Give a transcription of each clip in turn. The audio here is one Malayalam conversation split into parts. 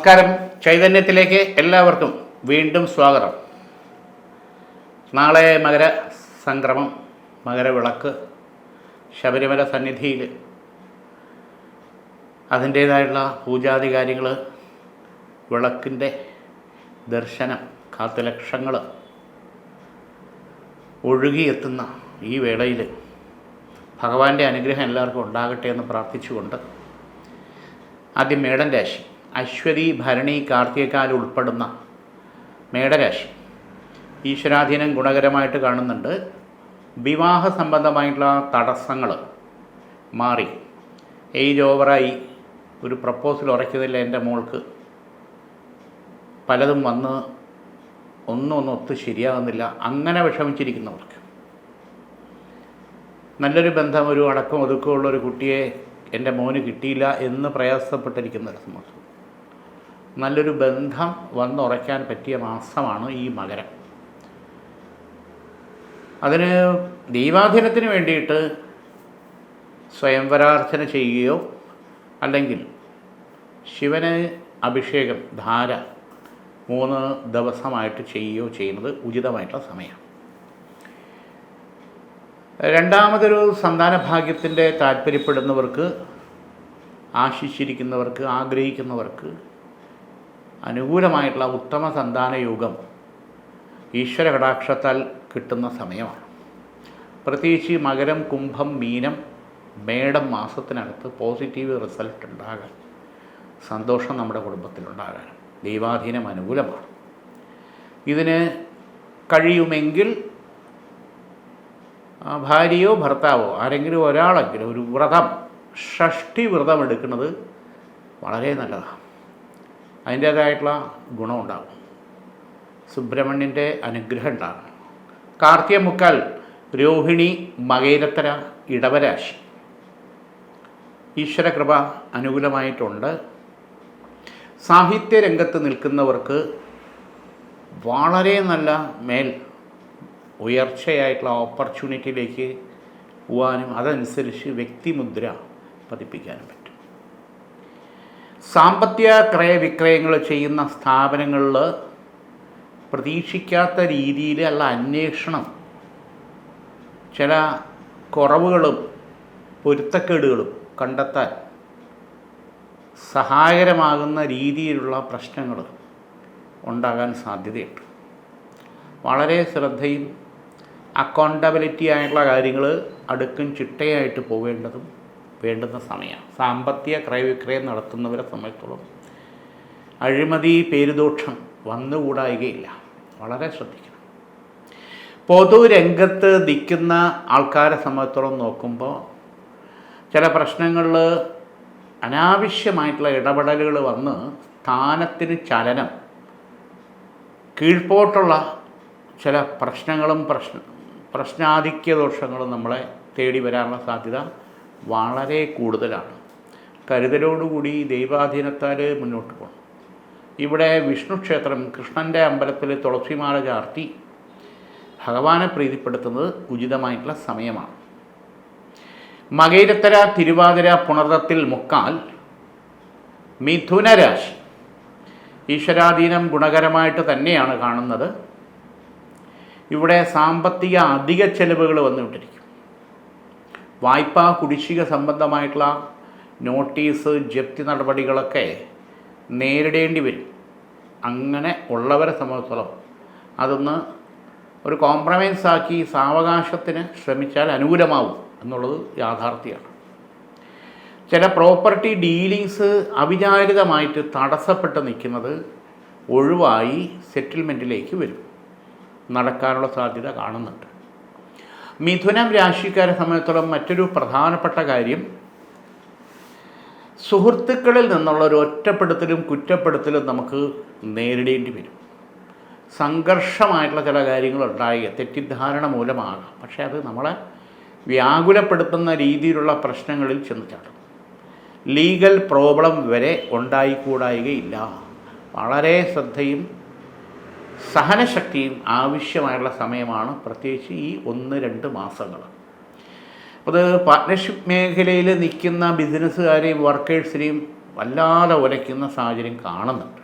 നമസ്കാരം. ചൈതന്യത്തിലേക്ക് എല്ലാവർക്കും വീണ്ടും സ്വാഗതം. നാളെ മകര സംക്രമം മകരവിളക്ക് ശബരിമല സന്നിധിയിൽ അതിന്റേതായുള്ള പൂജാതി കാര്യങ്ങൾ വിളക്കിന്റെ ദർശനം കാത്തുലക്ഷങ്ങൾ ഒഴുകിയെത്തുന്ന ഈ വേളയിൽ ഭഗവാന്റെ അനുഗ്രഹം എല്ലാവർക്കും ഉണ്ടാകട്ടെ എന്ന് പ്രാർത്ഥിച്ചുകൊണ്ട് ആദ്യം മേടൻ രാശി. അശ്വതി ഭരണി കാർത്തികക്കാൽ ഉൾപ്പെടുന്ന മേടരാശി. ഈശ്വരാധീനം ഗുണകരമായിട്ട് കാണുന്നുണ്ട്. വിവാഹ സംബന്ധമായിട്ടുള്ള തടസ്സങ്ങൾ മാറി. ഏജ് ഓവറായി ഒരു പ്രപ്പോസൽ ഉറയ്ക്കുന്നില്ല എന്റെ മോൾക്ക്. പലതും വന്ന് ഒന്നും ഒന്നും ഒത്ത് ശരിയാകുന്നില്ല അങ്ങനെ വിഷമിച്ചിരിക്കുന്നവർക്ക്. നല്ലൊരു ബന്ധം ഒരു അടക്കം ഒതുക്കമുള്ള ഒരു കുട്ടിയെ എന്റെ മോന് കിട്ടിയില്ല എന്ന് പ്രയാസപ്പെട്ടിരിക്കുന്ന ഒരു സമൂഹം നല്ലൊരു ബന്ധം വന്നുറയ്ക്കാൻ പറ്റിയ മാസമാണ് ഈ മകരം. അതിന് ദൈവാധീനത്തിന് വേണ്ടിയിട്ട് സ്വയംവരാർത്ഥന ചെയ്യുകയോ അല്ലെങ്കിൽ ശിവന് അഭിഷേകം ധാര മൂന്ന് ദിവസമായിട്ട് ചെയ്യുകയോ ചെയ്യുന്നത് ഉചിതമായിട്ടുള്ള സമയമാണ്. രണ്ടാമതൊരു സന്താന ഭാഗ്യത്തിന്റെ താല്പര്യപ്പെടുന്നവർക്ക് ആശിച്ചിരിക്കുന്നവർക്ക് ആഗ്രഹിക്കുന്നവർക്ക് അനുകൂലമായിട്ടുള്ള ഉത്തമ സന്താന യോഗം ഈശ്വര കടാക്ഷത്താൽ കിട്ടുന്ന സമയമാണ്. പ്രത്യേകിച്ച് മകരം കുംഭം മീനം മേടം മാസത്തിനകത്ത് പോസിറ്റീവ് റിസൾട്ട് ഉണ്ടാകാൻ സന്തോഷം നമ്മുടെ കുടുംബത്തിലുണ്ടാകാൻ ദൈവാധീനം അനുകൂലമാണ്. ഇതിന് കഴിയുമെങ്കിൽ ഭാര്യയോ ഭർത്താവോ ആരെങ്കിലും ഒരാളെങ്കിലും ഒരു വ്രതം ഷഷ്ടി വ്രതം എടുക്കുന്നത് വളരെ നല്ലതാണ്. അതിന്റേതായിട്ടുള്ള ഗുണമുണ്ടാകും. സുബ്രഹ്മണ്യന്റെ അനുഗ്രഹം ഉണ്ടാകും. കാർത്തിക മുക്കാൽ രോഹിണി മകേരത്തര ഇടവരാശി. ഈശ്വരകൃപ അനുകൂലമായിട്ടുണ്ട്. സാഹിത്യ രംഗത്ത് നിൽക്കുന്നവർക്ക് വളരെ നല്ല മേൽ ഉയർച്ചയായിട്ടുള്ള ഓപ്പർച്യൂണിറ്റിയിലേക്ക് പോകാനും അതനുസരിച്ച് വ്യക്തിമുദ്ര പതിപ്പിക്കാനും പറ്റും. സാമ്പത്തിക ക്രയവിക്രയങ്ങൾ ചെയ്യുന്ന സ്ഥാപനങ്ങളിൽ പ്രതീക്ഷിക്കാത്ത രീതിയിൽ ഉള്ള അന്വേഷണം ചില കുറവുകളും പൊരുത്തക്കേടുകളും കണ്ടെത്താൻ സഹായകരമാകുന്ന രീതിയിലുള്ള പ്രശ്നങ്ങൾ ഉണ്ടാകാൻ സാധ്യതയുണ്ട്. വളരെ ശ്രദ്ധയും അക്കൗണ്ടബിലിറ്റി ആയിട്ടുള്ള കാര്യങ്ങൾ അടുക്കും ചിട്ടയായിട്ട് പോവേണ്ടതും വേണ്ടുന്ന സമയമാണ് സാമ്പത്തിക ക്രയവിക്രയം നടത്തുന്നവരെ സംബന്ധിച്ചോളം അഴിമതി പേരുദോഷം വന്നുകൂടായികയില്ല. വളരെ ശ്രദ്ധിക്കണം. പൊതുരംഗത്ത് നിൽക്കുന്ന ആൾക്കാരെ സംബന്ധിച്ചോളം നോക്കുമ്പോൾ ചില പ്രശ്നങ്ങളിൽ അനാവശ്യമായിട്ടുള്ള ഇടപെടലുകൾ വന്ന് സ്ഥാനത്തിന് ചലനം കീഴ്പോട്ടുള്ള ചില പ്രശ്നങ്ങളും പ്രശ്ന പ്രശ്നാധിക്യ ദോഷങ്ങളും നമ്മളെ തേടി വരാനുള്ള സാധ്യത വളരെ കൂടുതലാണ്. കരുതലോടുകൂടി ദൈവാധീനത്താൽ മുന്നോട്ട് പോകണം ഇവിടെ വിഷ്ണു ക്ഷേത്രം കൃഷ്ണന്റെ അമ്പലത്തിൽ തുളസിമാല ചാർത്തി ഭഗവാനെ പ്രീതിപ്പെടുത്തുന്നത് ഉചിതമായിട്ടുള്ള സമയമാണ്. മകൈരത്തര തിരുവാതിര പുണർത്തത്തിൽ മുക്കാൽ മിഥുനരാശി ഈശ്വരാധീനം ഗുണകരമായിട്ട് തന്നെയാണ് കാണുന്നത്. ഇവിടെ സാമ്പത്തിക അധിക ചെലവുകൾ വന്നുകൊണ്ടിരിക്കും. വായ്പാ കുടിശ്ശിക സംബന്ധമായിട്ടുള്ള നോട്ടീസ് ജപ്തി നടപടികളൊക്കെ നേരിടേണ്ടി വരും. അങ്ങനെ ഉള്ളവരെ സംബന്ധിച്ചോളം അതൊന്ന് ഒരു കോംപ്രമൈസ് ആക്കി സാവകാശത്തിന് ശ്രമിച്ചാൽ അനുകൂലമാവും എന്നുള്ളത് യാഥാർത്ഥ്യമാണ്. ചില പ്രോപ്പർട്ടി ഡീലിങ്സ് അവിചാരിതമായിട്ട് തടസ്സപ്പെട്ട് നിൽക്കുന്നത് ഒഴിവായി സെറ്റിൽമെന്റിലേക്ക് വരും. നടക്കാനുള്ള സാധ്യത കാണുന്നുണ്ട്. മിഥുനം രാശിക്കാരെ സംബന്ധിച്ചിടത്തോളം മറ്റൊരു പ്രധാനപ്പെട്ട കാര്യം സുഹൃത്തുക്കളിൽ നിന്നുള്ള ഒരു ഒറ്റപ്പെടുത്തലും കുറ്റപ്പെടുത്തലും നമുക്ക് നേരിടേണ്ടി വരും. സംഘർഷമായിട്ടുള്ള ചില കാര്യങ്ങളുണ്ടായി തെറ്റിദ്ധാരണ മൂലമാകാം. പക്ഷേ അത് നമ്മളെ വ്യാകുലപ്പെടുത്തുന്ന രീതിയിലുള്ള പ്രശ്നങ്ങളിൽ ചെന്ന് ചാടും. ലീഗൽ പ്രോബ്ലം വരെ ഉണ്ടായിക്കൂടായികയില്ല. വളരെ ശ്രദ്ധയും സഹനശക്തിയും ആവശ്യമായുള്ള സമയമാണ് പ്രത്യേകിച്ച് ഈ ഒന്ന് രണ്ട് മാസങ്ങൾ. അത് പാർട്ട്ണർഷിപ്പ് മേഖലയിൽ നിൽക്കുന്ന ബിസിനസ്സുകാരെയും വർക്കേഴ്സിനെയും വല്ലാതെ ഉലയ്ക്കുന്ന സാഹചര്യം കാണുന്നുണ്ട്.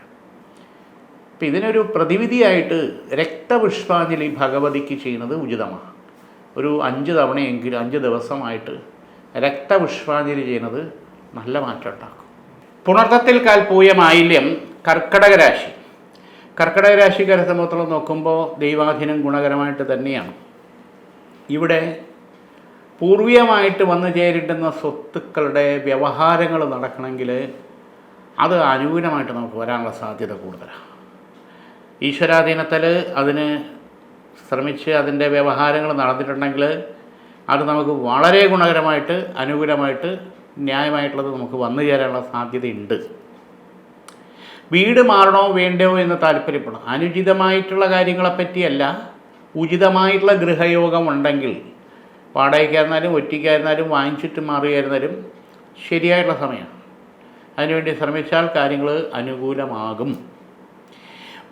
അപ്പം ഇതിനൊരു പ്രതിവിധിയായിട്ട് രക്തപുഷ്പാഞ്ജലി ഭഗവതിക്ക് ചെയ്യുന്നത് ഉചിതമാണ്. ഒരു അഞ്ച് തവണയെങ്കിലും അഞ്ച് ദിവസമായിട്ട് രക്തപുഷ്പാഞ്ജലി ചെയ്യുന്നത് നല്ല മാറ്റം ഉണ്ടാക്കും. പുണർത്തത്തിൽ കാൽപൂയ മാലിന്യം കർക്കടക രാശി. കർക്കടക രാശിക്കാരെ സംബന്ധിച്ചോളം നോക്കുമ്പോൾ ദൈവാധീനം ഗുണകരമായിട്ട് തന്നെയാണ്. ഇവിടെ പൂർവീയമായിട്ട് വന്നു ചേരിട്ടുന്ന സ്വത്തുക്കളുടെ വ്യവഹാരങ്ങൾ നടക്കണമെങ്കിൽ അത് അനുകൂലമായിട്ട് നമുക്ക് വരാനുള്ള സാധ്യത കൂടുതലാണ്. ഈശ്വരാധീനത്തിൽ അതിന് ശ്രമിച്ച് അതിന്റെ വ്യവഹാരങ്ങൾ നടന്നിട്ടുണ്ടെങ്കിൽ അത് നമുക്ക് വളരെ ഗുണകരമായിട്ട് അനുകൂലമായിട്ട് ന്യായമായിട്ടുള്ളത് നമുക്ക് വന്നു ചേരാനുള്ള സാധ്യതയുണ്ട്. വീട് മാറണോ വേണ്ടയോ എന്ന് താല്പര്യപ്പെടണം. അനുചിതമായിട്ടുള്ള കാര്യങ്ങളെപ്പറ്റിയല്ല ഉചിതമായിട്ടുള്ള ഗൃഹയോഗം ഉണ്ടെങ്കിൽ വാടകയ്ക്കായിരുന്നാലും ഒറ്റയ്ക്കായിരുന്നാലും വാങ്ങിച്ചിട്ട് മാറിയായിരുന്നാലും ശരിയായിട്ടുള്ള സമയമാണ്. അതിനുവേണ്ടി ശ്രമിച്ചാൽ കാര്യങ്ങൾ അനുകൂലമാകും.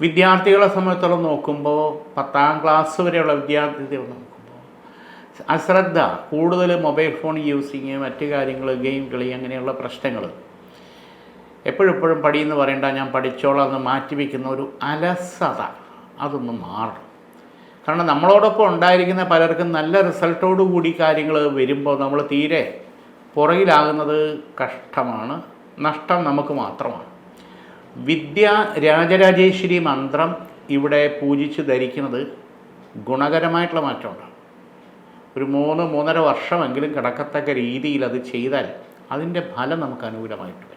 വിദ്യാർത്ഥികളെ സംബന്ധിച്ചോളം നോക്കുമ്പോൾ പത്താം ക്ലാസ് വരെയുള്ള വിദ്യാർത്ഥികൾ നോക്കുമ്പോൾ അശ്രദ്ധ കൂടുതൽ മൊബൈൽ ഫോൺ യൂസിങ് മറ്റു കാര്യങ്ങൾ ഗെയിം കളി അങ്ങനെയുള്ള പ്രശ്നങ്ങൾ എപ്പോഴെപ്പോഴും പഠിയെന്ന് പറയണ്ട ഞാൻ പഠിച്ചോളാം എന്ന് മാറ്റിവെക്കുന്ന ഒരു അലസത. അതൊന്ന് മാറണം. കാരണം നമ്മളോടൊപ്പം ഉണ്ടായിരിക്കുന്ന പലർക്കും നല്ല റിസൾട്ടോടു കൂടി കാര്യങ്ങൾ വരുമ്പോൾ നമ്മൾ തീരെ പുറകിലാകുന്നത് കഷ്ടമാണ് നഷ്ടം നമുക്ക് മാത്രമാണ്. വിദ്യ രാജരാജേശ്വരി മന്ത്രം ഇവിടെ പൂജിച്ച് ധരിക്കുന്നത് ഗുണകരമായിട്ടുള്ള മാറ്റമുണ്ടാകും. ഒരു മൂന്ന് മൂന്നര വർഷമെങ്കിലും കിടക്കത്തക്ക രീതിയിൽ അത് ചെയ്താൽ അതിന്റെ ഫലം നമുക്ക് അനുകൂലമായിട്ട്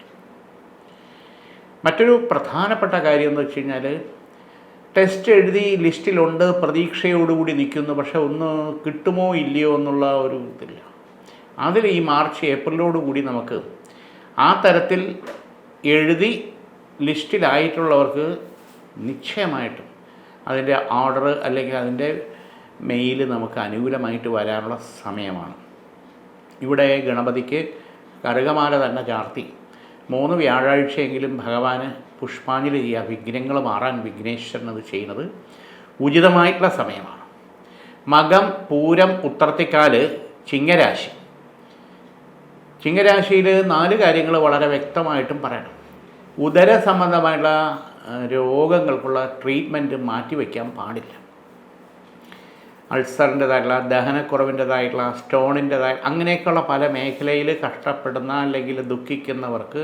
മറ്റൊരു പ്രധാനപ്പെട്ട കാര്യം എന്ന് വെച്ച് കഴിഞ്ഞാൽ ടെസ്റ്റ് എഴുതി ലിസ്റ്റിലുണ്ട് പ്രതീക്ഷയോടുകൂടി നിൽക്കുന്നു പക്ഷെ ഒന്ന് കിട്ടുമോ ഇല്ലയോ എന്നുള്ള ഒരു ഇതില്ല. അതിൽ ഈ മാർച്ച് ഏപ്രിലോട് കൂടി നമുക്ക് ആ തരത്തിൽ എഴുതി ലിസ്റ്റിലായിട്ടുള്ളവർക്ക് നിശ്ചയമായിട്ടും അതിന്റെ ഓർഡർ അല്ലെങ്കിൽ അതിന്റെ മെയിൽ നമുക്ക് അനുകൂലമായിട്ട് വരാനുള്ള സമയമാണ്. ഇവിടെ ഗണപതിക്ക് കറുകമാല തന്നെ ചാർത്തി. മൂന്ന് വ്യാഴാഴ്ചയെങ്കിലും ഭഗവാന് പുഷ്പാഞ്ജലി ചെയ്യുക വിഘ്നങ്ങൾ മാറാൻ വിഘ്നേശ്വരൻ അത് ചെയ്യുന്നത് ഉചിതമായിട്ടുള്ള സമയമാണ്. മകം പൂരം ഉത്രത്തിക്കാൽ ചിങ്ങരാശി. ചിങ്ങരാശിയിൽ നാല് കാര്യങ്ങൾ വളരെ വ്യക്തമായിട്ടും പറയണം. ഉദര സംബന്ധമായിട്ടുള്ള രോഗങ്ങൾക്കുള്ള ട്രീറ്റ്മെന്റ് മാറ്റിവെക്കാൻ പാടില്ല. അൾസറിന്റെതായിട്ടുള്ള ദഹനക്കുറവിന്റെതായിട്ടുള്ള സ്റ്റോണിന്റെതായ അങ്ങനെയൊക്കെയുള്ള പല മേഖലയിൽ കഷ്ടപ്പെടുന്ന അല്ലെങ്കിൽ ദുഃഖിക്കുന്നവർക്ക്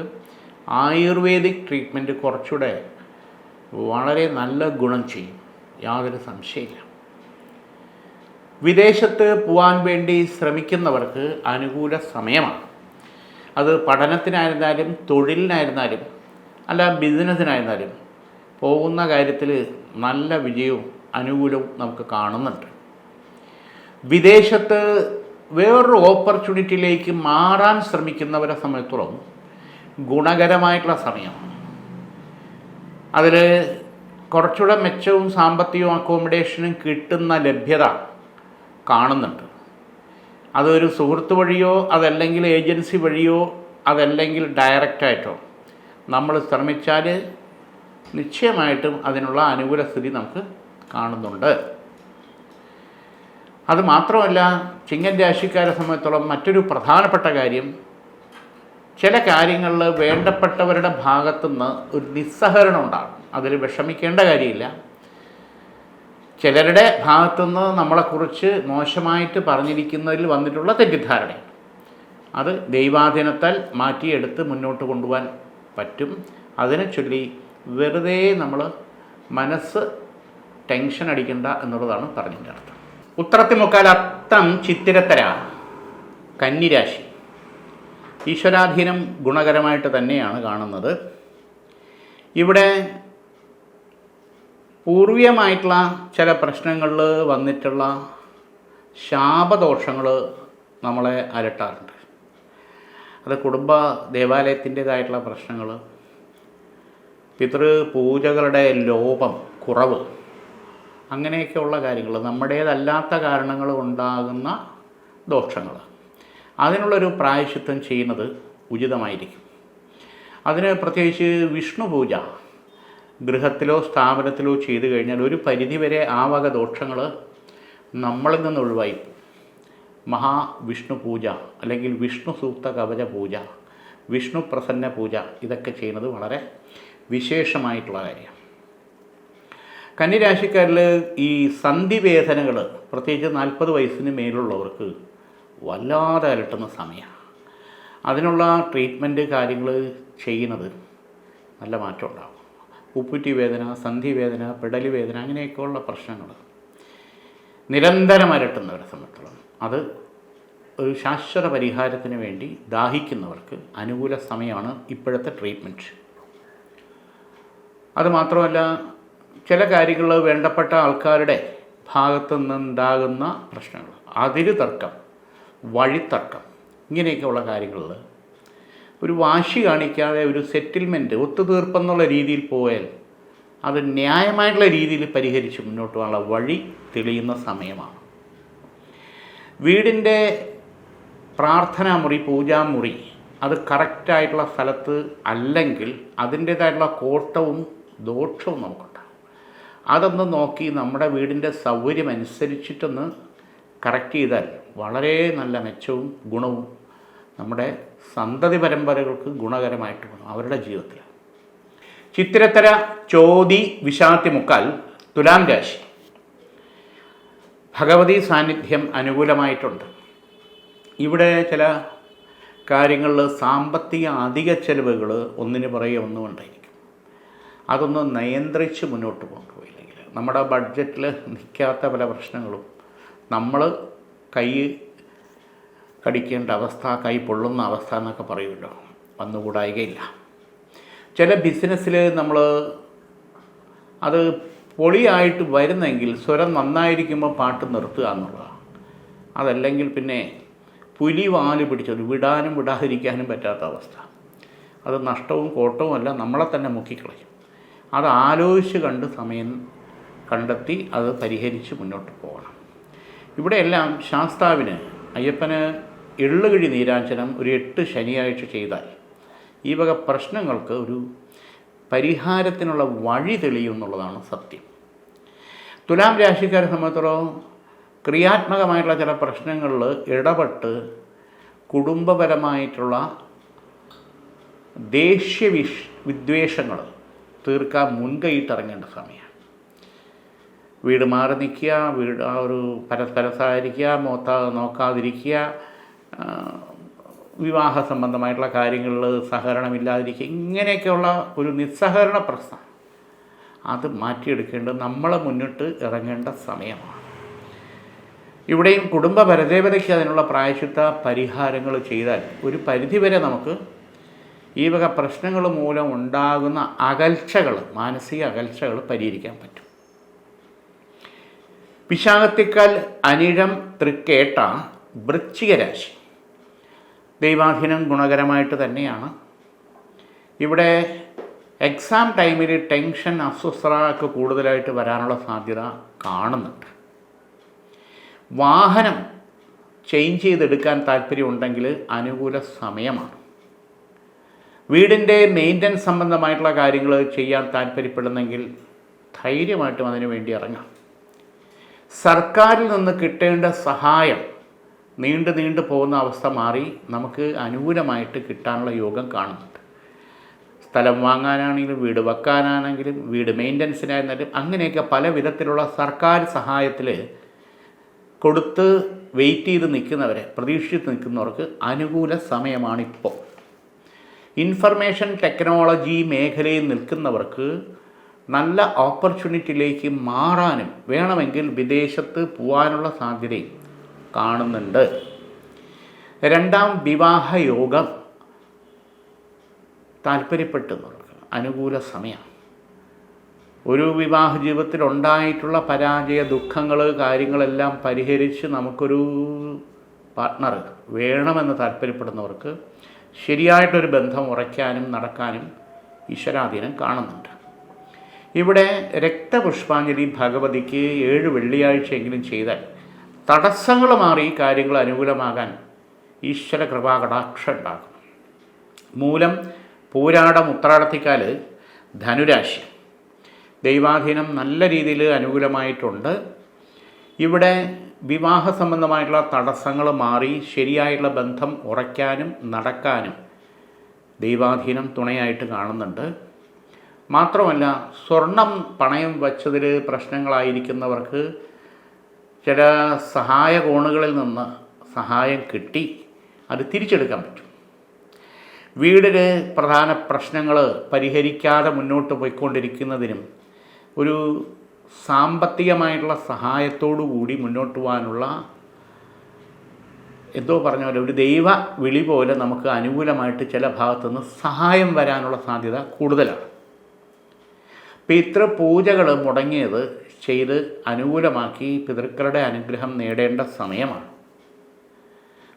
ആയുർവേദിക് ട്രീറ്റ്മെന്റ് കുറച്ചുകൂടെ വളരെ നല്ല ഗുണം ചെയ്യും. യാതൊരു സംശയമില്ല വിദേശത്ത് പോകാൻ വേണ്ടി ശ്രമിക്കുന്നവർക്ക് അനുകൂല സമയമാണ്. അത് പഠനത്തിനായിരുന്നാലും തൊഴിലിനായിരുന്നാലും അല്ല ബിസിനസ്സിനായിരുന്നാലും പോകുന്ന കാര്യത്തിൽ നല്ല വിജയവും അനുകൂലവും നമുക്ക് കാണുന്നുണ്ട്. വിദേശത്ത് വേറൊരു ഓപ്പർച്യൂണിറ്റിയിലേക്ക് മാറാൻ ശ്രമിക്കുന്നവരെ സംബന്ധിച്ചിടത്തോളം ഗുണകരമായിട്ടുള്ള സമയമാണ് അതിൽ കുറച്ചുകൂടെ മെച്ചവും സാമ്പത്തികവും അക്കോമഡേഷനും കിട്ടുന്ന ലഭ്യത കാണുന്നുണ്ട്. അതൊരു സുഹൃത്ത് വഴിയോ അതല്ലെങ്കിൽ ഏജൻസി വഴിയോ അതല്ലെങ്കിൽ ഡയറക്റ്റായിട്ടോ നമ്മൾ ശ്രമിച്ചാൽ നിശ്ചയമായിട്ടും അതിനുള്ള അനുകൂല സ്ഥിതി നമുക്ക് കാണുന്നുണ്ട്. അത് മാത്രമല്ല ചിങ്ങൻ രാശിക്കാരെ സംബന്ധിച്ചോളം മറ്റൊരു പ്രധാനപ്പെട്ട കാര്യം ചില കാര്യങ്ങളിൽ വേണ്ടപ്പെട്ടവരുടെ ഭാഗത്തുനിന്ന് ഒരു നിസ്സഹകരണം ഉണ്ടാകും. അതിൽ വിഷമിക്കേണ്ട കാര്യമില്ല. ചിലരുടെ ഭാഗത്തുനിന്ന് നമ്മളെക്കുറിച്ച് മോശമായിട്ട് പറഞ്ഞിരിക്കുന്നതിൽ വന്നിട്ടുള്ള തെറ്റിദ്ധാരണയാണ്. അത് ദൈവാധീനത്താൽ മാറ്റിയെടുത്ത് മുന്നോട്ട് കൊണ്ടുപോകാൻ പറ്റും. അതിനെ ചൊല്ലി വെറുതെ നമ്മൾ മനസ്സ് ടെൻഷൻ അടിക്കണ്ട എന്നുള്ളതാണ് പറഞ്ഞതിന്റെ അർത്ഥം. ഉത്തരത്തിമുക്കാൽ അത്തം ചിത്തിരത്തര കന്നിരാശി. ഈശ്വരാധീനം ഗുണകരമായിട്ട് തന്നെയാണ് കാണുന്നത്. ഇവിടെ പൂർവീയമായിട്ടുള്ള ചില പ്രശ്നങ്ങളിൽ വന്നിട്ടുള്ള ശാപദോഷങ്ങൾ നമ്മളെ അലട്ടാറുണ്ട്. അത് കുടുംബ ദേവാലയത്തിന്റേതായിട്ടുള്ള പ്രശ്നങ്ങൾ പിതൃ പൂജകളുടെ ലോപം കുറവ് അങ്ങനെയൊക്കെയുള്ള കാര്യങ്ങൾ നമ്മുടേതല്ലാത്ത കാരണങ്ങൾ ഉണ്ടാകുന്ന ദോഷങ്ങൾ. അതിനുള്ളൊരു പ്രായശിത്വം ചെയ്യുന്നത് ഉചിതമായിരിക്കും. അതിന് പ്രത്യേകിച്ച് വിഷ്ണു പൂജ ഗൃഹത്തിലോ സ്ഥാപനത്തിലോ ചെയ്തു കഴിഞ്ഞാൽ ഒരു പരിധിവരെ ആ വക ദോഷങ്ങൾ നമ്മളിൽ നിന്ന് ഒഴിവായി മഹാവിഷ്ണു പൂജ അല്ലെങ്കിൽ വിഷ്ണു സൂക്ത കവച പൂജ വിഷ്ണു പ്രസന്ന പൂജ ഇതൊക്കെ ചെയ്യുന്നത് വളരെ വിശേഷമായിട്ടുള്ള കാര്യമാണ്. കന്നിരാശിക്കാരിൽ ഈ സന്ധിവേദനകൾ പ്രത്യേകിച്ച് നാൽപ്പത് വയസ്സിന് മേലുള്ളവർക്ക് വല്ലാതെ അലട്ടുന്ന സമയമാണ് അതിനുള്ള ട്രീറ്റ്മെന്റ് കാര്യങ്ങൾ ചെയ്യുന്നത് നല്ല മാറ്റം ഉണ്ടാകും ഉപ്പുറ്റി വേദന സന്ധി വേദന പിടലി വേദന അങ്ങനെയൊക്കെയുള്ള പ്രശ്നങ്ങൾ നിരന്തരം അലട്ടുന്നവരെ സംബന്ധിച്ചോളം. അത് ഒരു ശാശ്വത പരിഹാരത്തിന് വേണ്ടി ദാഹിക്കുന്നവർക്ക് അനുകൂല സമയമാണ് ഇപ്പോഴത്തെ ട്രീറ്റ്മെന്റ് അതുമാത്രമല്ല ചില കാര്യങ്ങൾ വേണ്ടപ്പെട്ട ആൾക്കാരുടെ ഭാഗത്തു നിന്നുണ്ടാകുന്ന പ്രശ്നങ്ങൾ. അതിര് തർക്കം വഴിത്തർക്കം ഇങ്ങനെയൊക്കെയുള്ള കാര്യങ്ങളിൽ ഒരു വാശി കാണിക്കാതെ ഒരു സെറ്റിൽമെന്റ് ഒത്തുതീർപ്പെന്നുള്ള രീതിയിൽ പോയാൽ അത് ന്യായമായിട്ടുള്ള രീതിയിൽ പരിഹരിച്ച് മുന്നോട്ട് പോകാനുള്ള വഴി തെളിയുന്ന സമയമാണ്. വീടിന്റെ പ്രാർത്ഥനാ മുറി പൂജാമുറി അത് കറക്റ്റായിട്ടുള്ള സ്ഥലത്ത് അല്ലെങ്കിൽ അതിന്റേതായിട്ടുള്ള കോട്ടവും ദോഷവും നമുക്കുണ്ടാകും അതൊന്ന് നോക്കി നമ്മുടെ വീടിന്റെ സൗകര്യം അനുസരിച്ചിട്ടൊന്ന് കറക്റ്റ് ചെയ്താൽ വളരെ നല്ല മെച്ചവും ഗുണവും നമ്മുടെ സന്തതി പരമ്പരകൾക്ക് ഗുണകരമായിട്ട് വേണം അവരുടെ ജീവിതത്തിൽ. ചിത്തിരത്തര ചോതി വിഷാത്തി മുക്കാൽ തുലാം രാശി. ഭഗവതി സാന്നിധ്യം അനുകൂലമായിട്ടുണ്ട്. ഇവിടെ ചില കാര്യങ്ങളിൽ സാമ്പത്തിക അധിക ചെലവുകൾ ഒന്നിന് പുറകെ ഒന്നും ഉണ്ടായിരിക്കും അതൊന്ന് നിയന്ത്രിച്ച് മുന്നോട്ട് കൊണ്ടുപോയില്ലെങ്കിൽ നമ്മുടെ ബഡ്ജറ്റിൽ നിൽക്കാത്ത പല പ്രശ്നങ്ങളും. നമ്മൾ കൈ കടിക്കേണ്ട അവസ്ഥ കൈ പൊള്ളുന്ന അവസ്ഥ എന്നൊക്കെ പറയുമല്ലോ. വന്നുകൂടായികയില്ല ചില ബിസിനസ്സിൽ നമ്മൾ അത് പൊളിയായിട്ട് വരുന്നെങ്കിൽ സ്വരം നന്നായിരിക്കുമ്പോൾ പാട്ട് നിർത്തുക എന്നുള്ളതാണ് അതല്ലെങ്കിൽ പിന്നെ പുലി വാൽ പിടിച്ചത് വിടാനും വിടാതിരിക്കാനും പറ്റാത്ത അവസ്ഥ. അത് നഷ്ടവും കോട്ടവും അല്ല നമ്മളെ തന്നെ മുക്കിക്കളയും. അത് ആലോചിച്ച് കണ്ട് സമയം കണ്ടെത്തി അത് പരിഹരിച്ച് മുന്നോട്ട് പോകണം. ഇവിടെയെല്ലാം ശാസ്താവിന് അയ്യപ്പന് എള്ളുകിഴി നീരാഞ്ജനം ഒരു എട്ട് ശനിയാഴ്ച ചെയ്താൽ ഈ വക പ്രശ്നങ്ങൾക്ക് ഒരു പരിഹാരത്തിനുള്ള വഴി തെളിയും എന്നുള്ളതാണ് സത്യം. തുലാം രാശിക്കാരെ സംബന്ധിച്ചിടത്തോളം ക്രിയാത്മകമായിട്ടുള്ള ചില പ്രശ്നങ്ങളിൽ ഇടപെട്ട് കുടുംബപരമായിട്ടുള്ള ദേഷ്യ വിഷ് വിദ്വേഷങ്ങൾ തീർക്കാൻ മുൻകൈയിട്ടിറങ്ങേണ്ട സമയമാണ് വീട് മാറി നിൽക്കുക വീട് ആ ഒരു പരസ്പര സഹകരിക്കുക മോത്ത നോക്കാതിരിക്കുക വിവാഹ സംബന്ധമായിട്ടുള്ള കാര്യങ്ങളിൽ സഹകരണമില്ലാതിരിക്കുക ഇങ്ങനെയൊക്കെയുള്ള ഒരു നിസ്സഹകരണ പ്രശ്നം. അത് മാറ്റിയെടുക്കേണ്ടത് നമ്മളെ മുന്നിട്ട് ഇറങ്ങേണ്ട സമയമാണ്. ഇവിടെയും കുടുംബ പരദേവതയ്ക്ക് അതിനുള്ള പ്രായശിത്ത പരിഹാരങ്ങൾ ചെയ്താൽ ഒരു പരിധിവരെ നമുക്ക് ഈ വക പ്രശ്നങ്ങൾ മൂലം ഉണ്ടാകുന്ന അകൽച്ചകൾ മാനസിക അകൽച്ചകൾ പരിഹരിക്കാൻ പറ്റും. പിശാകത്തിക്കാൽ അനിഴം തൃക്കേട്ട വൃശ്ചിക രാശി. ദൈവാധീനം ഗുണകരമായിട്ട് തന്നെയാണ്. ഇവിടെ എക്സാം ടൈമിൽ ടെൻഷൻ അസ്വസ്ഥത ഒക്കെ കൂടുതലായിട്ട് വരാനുള്ള സാധ്യത കാണുന്നുണ്ട്. വാഹനം ചേഞ്ച് ചെയ്തെടുക്കാൻ താല്പര്യമുണ്ടെങ്കിൽ അനുകൂല സമയമാണ്. വീടിന്റെ മെയിന്റനൻസ് സംബന്ധമായിട്ടുള്ള കാര്യങ്ങൾ ചെയ്യാൻ താല്പര്യപ്പെടുന്നെങ്കിൽ ധൈര്യമായിട്ടും അതിനു വേണ്ടി ഇറങ്ങാം. സർക്കാരിൽ നിന്ന് കിട്ടേണ്ട സഹായം നീണ്ടു നീണ്ടു പോകുന്ന അവസ്ഥ മാറി നമുക്ക് അനുകൂലമായിട്ട് കിട്ടാനുള്ള യോഗം കാണുന്നുണ്ട്. സ്ഥലം വാങ്ങാനാണെങ്കിലും വീട് വെക്കാനാണെങ്കിലും വീട് മെയിന്റനൻസിനായിരുന്നാലും അങ്ങനെയൊക്കെ പല വിധത്തിലുള്ള സർക്കാർ സഹായത്തിൽ കൊടുത്ത് വെയിറ്റ് ചെയ്ത് നിൽക്കുന്നവരെ പ്രതീക്ഷിച്ച് നിൽക്കുന്നവർക്ക് അനുകൂല സമയമാണിപ്പോൾ. ഇൻഫർമേഷൻ ടെക്നോളജി മേഖലയിൽ നിൽക്കുന്നവർക്ക് നല്ല ഓപ്പർച്യൂണിറ്റിയിലേക്ക് മാറാനും വേണമെങ്കിൽ വിദേശത്ത് പോകാനുള്ള സാധ്യതയും കാണുന്നുണ്ട്. രണ്ടാം വിവാഹ യോഗം താല്പര്യപ്പെട്ടവർക്ക് അനുകൂല സമയമാണ് ഒരു വിവാഹ ജീവിതത്തിൽ ഉണ്ടായിട്ടുള്ള പരാജയ ദുഃഖങ്ങൾ കാര്യങ്ങളെല്ലാം പരിഹരിച്ച് നമുക്കൊരു പാർട്ട്ണർ വേണമെന്ന് താല്പര്യപ്പെടുന്നവർക്ക് ശരിയായിട്ടൊരു ബന്ധം ഉറയ്ക്കാനും നടക്കാനും ഈശ്വരാധീനം കാണുന്നുണ്ട്. ഇവിടെ രക്തപുഷ്പാഞ്ജലി ഭഗവതിക്ക് ഏഴ് വെള്ളിയാഴ്ചയെങ്കിലും ചെയ്താൽ തടസ്സങ്ങൾ മാറി കാര്യങ്ങൾ അനുകൂലമാകാൻ ഈശ്വര കൃപാകടാക്ഷം ഉണ്ടാകും. മൂലം പൂരാടം ഉത്രാടത്തിക്കാൽ ധനുരാശി. ദൈവാധീനം നല്ല രീതിയിൽ അനുകൂലമായിട്ടുണ്ട്. ഇവിടെ വിവാഹ സംബന്ധമായിട്ടുള്ള തടസ്സങ്ങൾ മാറി ശരിയായിട്ടുള്ള ബന്ധം ഉറയ്ക്കാനും നടക്കാനും ദൈവാധീനം തുണയായിട്ട് കാണുന്നുണ്ട്. മാത്രമല്ല സ്വർണം പണയം വച്ചതിൽ പ്രശ്നങ്ങളായിരിക്കുന്നവർക്ക് ചില സഹായ കോണുകളിൽ നിന്ന് സഹായം കിട്ടി. അത് തിരിച്ചെടുക്കാൻ പറ്റും. വീടിന് പ്രധാന പ്രശ്നങ്ങൾ പരിഹരിക്കാതെ മുന്നോട്ട് പോയിക്കൊണ്ടിരിക്കുന്നതിനും ഒരു സാമ്പത്തികമായിട്ടുള്ള സഹായത്തോടു കൂടി മുന്നോട്ട് പോകാനുള്ള എന്തോ പറഞ്ഞ പോലെ ഒരു ദൈവ വിളി പോലെ നമുക്ക് അനുകൂലമായിട്ട് ചില ഭാഗത്തുനിന്ന് സഹായം വരാനുള്ള സാധ്യത കൂടുതലാണ്. പിതൃ പൂജകൾ മുടങ്ങിയത് ചെയ്ത് അനുകൂലമാക്കി പിതൃക്കളുടെ അനുഗ്രഹം നേടേണ്ട സമയമാണ്.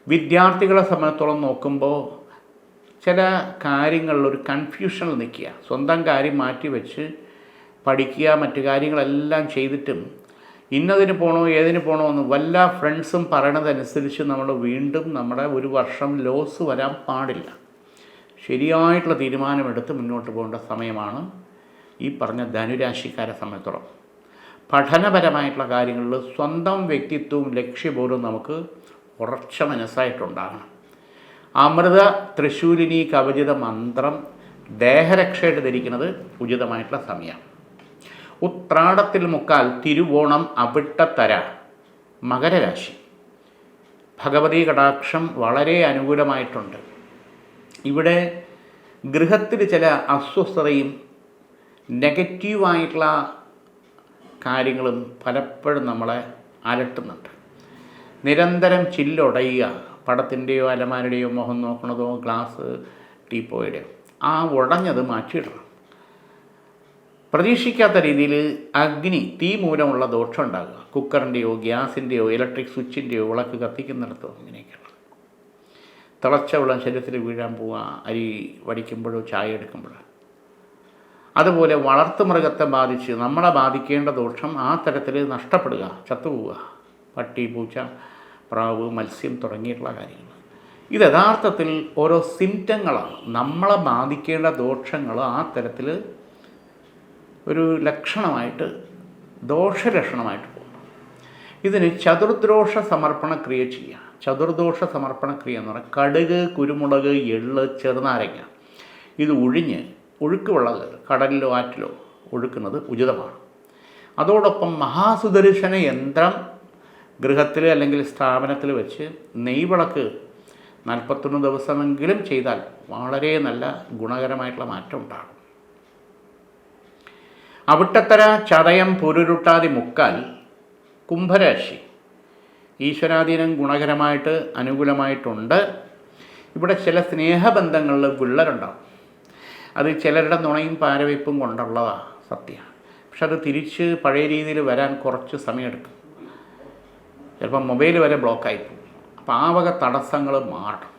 വിദ്യാർത്ഥികളെ സംബന്ധിച്ചോളം നോക്കുമ്പോൾ ചില കാര്യങ്ങളിൽ ഒരു കൺഫ്യൂഷനിൽ നിൽക്കുക. സ്വന്തം കാര്യം മാറ്റിവെച്ച് പഠിക്കുക മറ്റു കാര്യങ്ങളെല്ലാം ചെയ്തിട്ടും ഇന്നതിന് പോകണോ ഏതിന് പോകണോ എന്ന് വല്ല ഫ്രണ്ട്സും പറയണതനുസരിച്ച് നമ്മൾ വീണ്ടും നമ്മുടെ ഒരു വർഷം ലോസ് വരാൻ പാടില്ല. ശരിയായിട്ടുള്ള തീരുമാനമെടുത്ത് മുന്നോട്ട് പോകേണ്ട സമയമാണ്. ഈ പറഞ്ഞ ധനുരാശിക്കാരെ സംബന്ധിച്ചോളം. പഠനപരമായിട്ടുള്ള കാര്യങ്ങളിൽ സ്വന്തം വ്യക്തിത്വവും ലക്ഷ്യബോധവും നമുക്ക് ഉറച്ച മനസ്സായിട്ടുണ്ടാകണം. അമൃത തൃശൂലിനി കവചിത മന്ത്രം ദേഹരക്ഷയായിട്ട് ധരിക്കുന്നത് ഉചിതമായിട്ടുള്ള സമയമാണ്. ഉത്രാടത്തിൽ മുക്കാൽ തിരുവോണം അവിട്ടത്തര മകരരാശി. ഭഗവതി കടാക്ഷം വളരെ അനുകൂലമായിട്ടുണ്ട്. ഇവിടെ ഗൃഹത്തിൽ ചില അസ്വസ്ഥതയും നെഗറ്റീവായിട്ടുള്ള കാര്യങ്ങളും പലപ്പോഴും നമ്മളെ അലട്ടുന്നുണ്ട്. നിരന്തരം ചില്ലൊടയുക പടത്തിന്റെയോ അലമാരുടെയോ മുഖം നോക്കണതോ ഗ്ലാസ് ടീപ്പോയുടെയോ ആ ഉടഞ്ഞത് മാറ്റിയിടണം. പ്രതീക്ഷിക്കാത്ത രീതിയിൽ അഗ്നി തീ മൂലമുള്ള ദോഷം ഉണ്ടാകുക. കുക്കറിന്റെയോ ഗ്യാസിന്റെയോ ഇലക്ട്രിക് സ്വിച്ചിന്റെയോ വിളക്ക് കത്തിക്കുന്നിടത്തോ ഇങ്ങനെയൊക്കെയുള്ള തിളച്ച വെള്ളം ശരീരത്തിൽ വീഴാൻ പോവുക അരി വടിക്കുമ്പോഴോ ചായ എടുക്കുമ്പോഴോ. അതുപോലെ വളർത്തുമൃഗത്തെ ബാധിച്ച് നമ്മളെ ബാധിക്കേണ്ട ദോഷം ആ തരത്തിൽ നഷ്ടപ്പെടുക ചത്തുപോവുക. പട്ടി പൂച്ച പ്രാവ് മത്സ്യം തുടങ്ങിയിട്ടുള്ള കാര്യങ്ങൾ. ഇത് യഥാർത്ഥത്തിൽ ഓരോ സിംറ്റങ്ങളാണ്. നമ്മളെ ബാധിക്കേണ്ട ദോഷങ്ങൾ ആ തരത്തിൽ ഒരു ലക്ഷണമായിട്ട് ദോഷലക്ഷണമായിട്ട് പോകും ഇതിന് ചതുർദോഷ സമർപ്പണ ക്രിയ ചെയ്യുക ചതുർദോഷ സമർപ്പണ ക്രിയ എന്ന് പറഞ്ഞാൽ കടുക് കുരുമുളക് എള്ള് ചെറുനാരങ്ങ. ഇത് ഒഴിഞ്ഞ് ഒഴുക്ക് വെള്ളം കടലിലോ ആറ്റിലോ ഒഴുക്കുന്നത് ഉചിതമാണ്. അതോടൊപ്പം മഹാസുദർശന യന്ത്രം ഗൃഹത്തിൽ അല്ലെങ്കിൽ സ്ഥാപനത്തിൽ വെച്ച് നെയ്വിളക്ക് നാൽപ്പത്തൊന്ന് ദിവസമെങ്കിലും ചെയ്താൽ വളരെ നല്ല ഗുണകരമായിട്ടുള്ള മാറ്റം ഉണ്ടാകും. അവിട്ടത്തര ചതയം പൊരുരുട്ടാതി മുക്കാൽ കുംഭരാശി ഈശ്വരാധീനം ഗുണകരമായിട്ട് അനുകൂലമായിട്ടുണ്ട്. ഇവിടെ ചില സ്നേഹബന്ധങ്ങളിൽ വിള്ളലുണ്ടാവും അത് ചിലരുടെ നുണയും പാരവയ്പ്പും കൊണ്ടുള്ളതാണ് സത്യം. പക്ഷെ അത് തിരിച്ച് പഴയ രീതിയിൽ വരാൻ കുറച്ച് സമയമെടുക്കും. ചിലപ്പോൾ മൊബൈൽ വരെ ബ്ലോക്കായി പോകും. അപ്പോൾ ആ വക തടസ്സങ്ങൾ മാറണം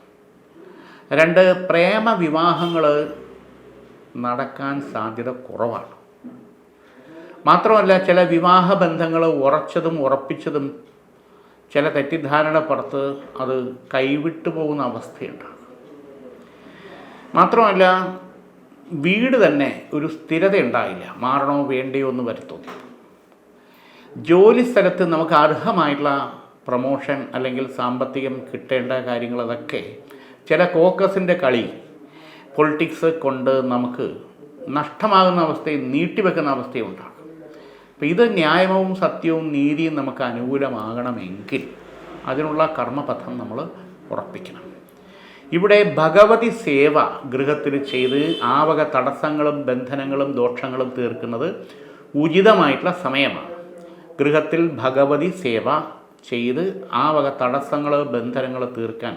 രണ്ട് പ്രേമ വിവാഹങ്ങൾ നടക്കാൻ സാധ്യത കുറവാണ്. മാത്രമല്ല ചില വിവാഹ ബന്ധങ്ങൾ ഉറച്ചതും ഉറപ്പിച്ചതും ചില തെറ്റിദ്ധാരണ പുറത്ത് അത് കൈവിട്ടു പോകുന്ന അവസ്ഥയുണ്ടാകും മാത്രമല്ല വീട് തന്നെ ഒരു സ്ഥിരത ഉണ്ടായില്ല മാറണോ വേണ്ടയോ എന്ന് വരുത്തുന്നു ജോലി സ്ഥലത്ത് നമുക്ക് അർഹമായിട്ടുള്ള പ്രൊമോഷൻ അല്ലെങ്കിൽ സാമ്പത്തികം കിട്ടേണ്ട കാര്യങ്ങൾ അതൊക്കെ ചില കോക്കസിന്റെ കളി പൊളിറ്റിക്സ് കൊണ്ട് നമുക്ക് നഷ്ടമാകുന്ന അവസ്ഥയും നീട്ടിവെക്കുന്ന അവസ്ഥയും ഉണ്ടാകും. അപ്പം ഇത് ന്യായവും സത്യവും നീതിയും നമുക്ക് അനുകൂലമാകണമെങ്കിൽ അതിനുള്ള കർമ്മപഥം നമ്മൾ ഉറപ്പിക്കണം. ഇവിടെ ഭഗവതി സേവ ഗൃഹത്തിന് ചെയ്ത് ആവക വക തടസ്സങ്ങളും ബന്ധനങ്ങളും ദോഷങ്ങളും തീർക്കുന്നത് ഉചിതമായിട്ടുള്ള സമയമാണ്. ഗൃഹത്തിൽ ഭഗവതി സേവ ചെയ്ത് ആ വക ബന്ധനങ്ങൾ തീർക്കാൻ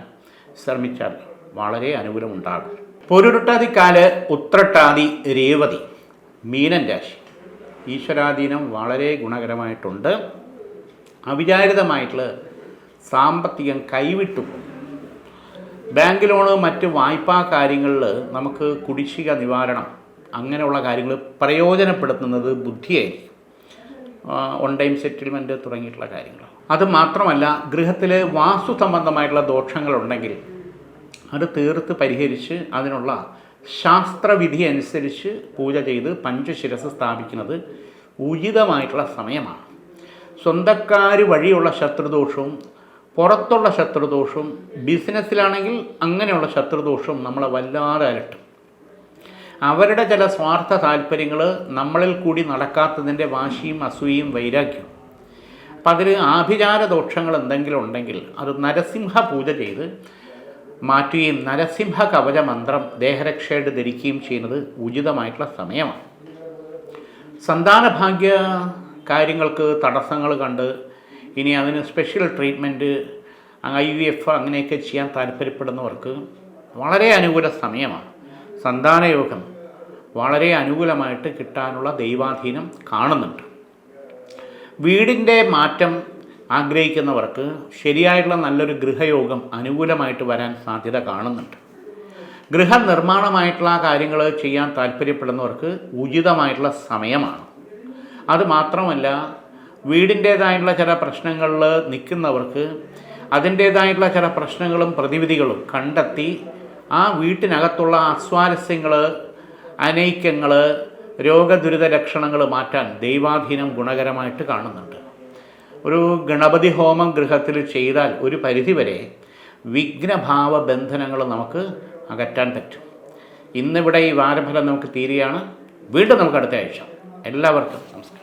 ശ്രമിച്ചാൽ വളരെ അനുകൂലമുണ്ടാകും. പൊരുരുട്ടാതിക്കാൽ ഉത്രട്ടാതി രേവതി മീനൻ രാശി. ഈശ്വരാധീനം വളരെ ഗുണകരമായിട്ടുണ്ട്. അവിചാരിതമായിട്ടുള്ള സാമ്പത്തികം കൈവിട്ടു ബാങ്ക് ലോണ് മറ്റ് വായ്പാ കാര്യങ്ങളിൽ നമുക്ക് കുടിശ്ശിക നിവാരണം അങ്ങനെയുള്ള കാര്യങ്ങൾ പ്രയോജനപ്പെടുത്തുന്നത് ബുദ്ധിയായിരിക്കും. ഓൺ ടൈം സെറ്റിൽമെന്റ് തുടങ്ങിയിട്ടുള്ള കാര്യങ്ങൾ. അത് മാത്രമല്ല ഗൃഹത്തിൽ വാസ്തു സംബന്ധമായിട്ടുള്ള ദോഷങ്ങളുണ്ടെങ്കിൽ അത് തീർത്ത് പരിഹരിച്ച് അതിനുള്ള ശാസ്ത്രവിധി അനുസരിച്ച് പൂജ ചെയ്ത് പഞ്ചശിരസ് സ്ഥാപിക്കുന്നത് ഉചിതമായിട്ടുള്ള സമയമാണ്. സ്വന്തക്കാർ വഴിയുള്ള ശത്രുദോഷവും പുറത്തുള്ള ശത്രുദോഷവും ബിസിനസ്സിലാണെങ്കിൽ അങ്ങനെയുള്ള ശത്രുദോഷവും നമ്മളെ വല്ലാതെ അലട്ടും. അവരുടെ ചില സ്വാർത്ഥ താല്പര്യങ്ങൾ നമ്മളിൽ കൂടി നടക്കാത്തതിന്റെ വാശിയും അസൂയയും വൈരാഗ്യവും. അപ്പം അതിൽ ആഭിചാര ദോഷങ്ങൾ എന്തെങ്കിലും ഉണ്ടെങ്കിൽ അത് നരസിംഹ പൂജ ചെയ്ത് മാറ്റുകയും നരസിംഹ കവച മന്ത്രം ദേഹരക്ഷയായിട്ട് ധരിക്കുകയും ചെയ്യുന്നത് ഉചിതമായിട്ടുള്ള സമയമാണ്. സന്താനഭാഗ്യ കാര്യങ്ങൾക്ക് തടസ്സങ്ങൾ കണ്ട് ഇനി അതിന് special treatment I V F അങ്ങനെയൊക്കെ ചെയ്യാൻ താല്പര്യപ്പെടുന്നവർക്ക് വളരെ അനുകൂല സമയമാണ്. സന്താനയോഗം വളരെ അനുകൂലമായിട്ട് കിട്ടാനുള്ള ദൈവാധീനം കാണുന്നുണ്ട്. വീടിന്റെ മാറ്റം ആഗ്രഹിക്കുന്നവർക്ക് ശരിയായിട്ടുള്ള നല്ലൊരു ഗൃഹയോഗം അനുകൂലമായിട്ട് വരാൻ സാധ്യത കാണുന്നുണ്ട്. ഗൃഹനിർമ്മാണമായിട്ടുള്ള കാര്യങ്ങൾ ചെയ്യാൻ താല്പര്യപ്പെടുന്നവർക്ക് ഉചിതമായിട്ടുള്ള സമയമാണ്. അത് മാത്രമല്ല വീടിന്റേതായിട്ടുള്ള ചില പ്രശ്നങ്ങളിൽ നിൽക്കുന്നവർക്ക് അതിന്റേതായിട്ടുള്ള ചില പ്രശ്നങ്ങളും പ്രതിവിധികളും കണ്ടെത്തി ആ വീട്ടിനകത്തുള്ള അസ്വാരസ്യങ്ങൾ അനൈക്യങ്ങൾ രോഗദുരിത ലക്ഷണങ്ങൾ മാറ്റാൻ ദൈവാധീനം ഗുണകരമായിട്ട് കാണുന്നുണ്ട്. ഒരു ഗണപതി ഹോമം ഗൃഹത്തിൽ ചെയ്താൽ ഒരു പരിധിവരെ വിഘ്നഭാവ ബന്ധനങ്ങൾ നമുക്ക് അകറ്റാൻ പറ്റും. ഇന്നിവിടെ ഈ വാരഫലം നമുക്ക് തീരുകയാണ്. വീണ്ടും നമുക്ക് അടുത്ത ആഴ്ച. എല്ലാവർക്കും നമസ്കാരം.